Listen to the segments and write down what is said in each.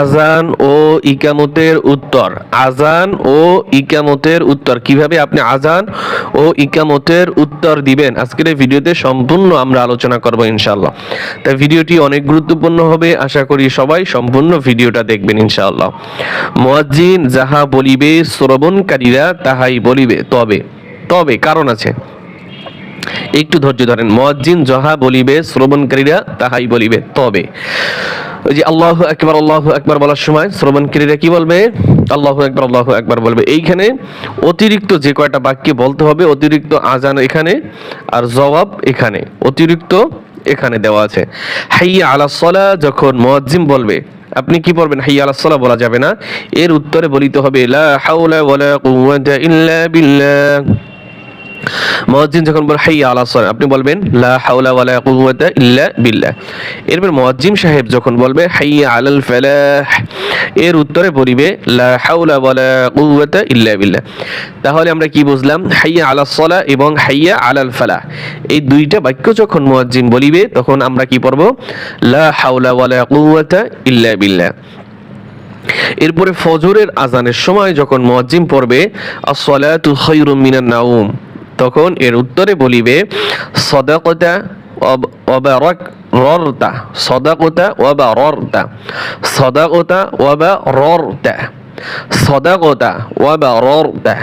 আজান ও ইকামতের উত্তর। আজান ও ইকামতের উত্তর। কীভাবে আপনি আজান ও ইকামতের উত্তর দিবেন? আজকের এই ভিডিওতে সম্পূর্ণ আমরা আলোচনা করব ইনশাআল্লাহ। তাই ভিডিওটি অনেক গুরুত্বপূর্ণ হবে। আশা করি সবাই সম্পূর্ণ ভিডিওটা দেখবেন ইনশাআল্লাহ। মুয়াজ্জিন যাহা বলিবে শ্রবণকারীরা তাহাই বলিবে। তবে তবে কারণ আছে। একটু ধৈর্য ধরেন। মুয়াজ্জিন যাহা বলিবে শ্রবণকারীরা তাহাই বলিবে। তবে ওই যে আল্লাহ একবার আল্লাহ একবার বলার সময় শ্রবণকারীরা কি বলবে? আল্লাহ একবার আল্লাহ একবার বলবে। এইখানে অতিরিক্ত যে কয়টা বাক্য বলতে হবে, অতিরিক্ত আজান এখানে আর জবাব এখানে। অতিরিক্ত এখানে দেওয়া আছে। হাইয়া আলা সলা যখন মুয়াজ্জিম বলবে, আপনি কি বলবেন? হাইয়া আলা সলা বলা যাবে না। এর উত্তরে বলিতে হবে, লা হাওলা ওয়ালা কুওয়াতা ইল্লা বিল্লাহ। মুয়াজ্জিন যখন বল, হাইয়া আলা সালাহ আপনি বলবেন, লা হাওলা ওয়ালা কুওয়াতা ইল্লা বিল্লাহ এরপর মুয়াজ্জিন সাহেব যখন বলবে, হাইয়া আলাল ফালাহ এর উত্তরে বলিবে, লা হাওলা ওয়ালা কুওয়াতা ইল্লা বিল্লাহ তাহলে আমরা কি বুঝলাম? হাইয়া আলা সালাহ এবং হাইয়া আলাল ফালাহ এই দুইটা বাক্য যখন মুয়াজ্জিন বলিবে, তখন আমরা কি পড়ব? লা হাওলা ওয়ালা কুওয়াতা ইল্লা বিল্লাহ এরপরে ফজরের আজানের সময় যখন মুয়াজ্জিম পড়বে as-salatu খায়রুম মিনান নাউম তখন এর উত্তরে বলিবে সদাকতা ওয়াবারাক ররতা সদাকতা ওয়াবাররতা সদাকতা ওয়াবাররতা সদাকতা ওয়াবাররতা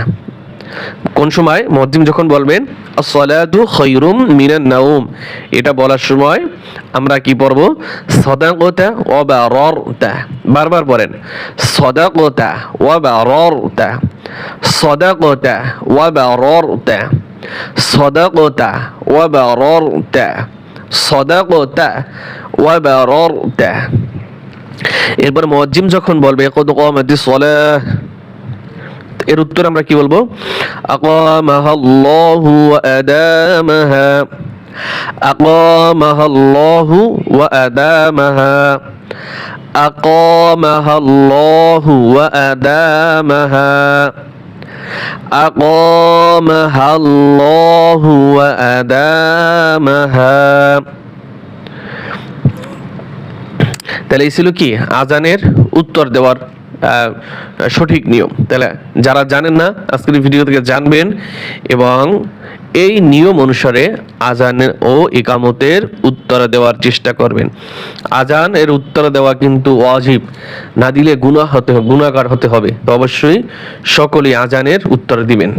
কোন সময়? মজ্জিম যখন বলবেন সলাদু খৈরুম মিনান নাউম এটা বলার সময় আমরা কি পড়ব? সদাকতা ওবা ররতা বারবার বলেন, সদাকতা ওয়াবা ররতা সদাকতা ওয়াবা ররতা সদাকতা ওয়াবা ররতা সদাকতা ওয়াবা ররতা এরপর মজ্জিম যখন বলবে কত কম সলাহ এর উত্তর আমরা কি বলব? আদামাহা। আদামাহা। আদামাহা। আদামাহা। তাহলে এই ছিল কি? আজানের উত্তর দেওয়ার সঠিক নিয়ম। তাহলে যারা জানেন না, আজকের ভিডিও থেকে জানবেন এবং এই নিয়ম অনুসারে আজান ও একামতের উত্তর দেওয়ার চেষ্টা করবেন। আজান এর উত্তর দেওয়া কিন্তু ওয়াজিব। না দিলে গুনাহ হতে গুণাগার হতে হবে। তো অবশ্যই সকলেই আজানের উত্তর দিবেন।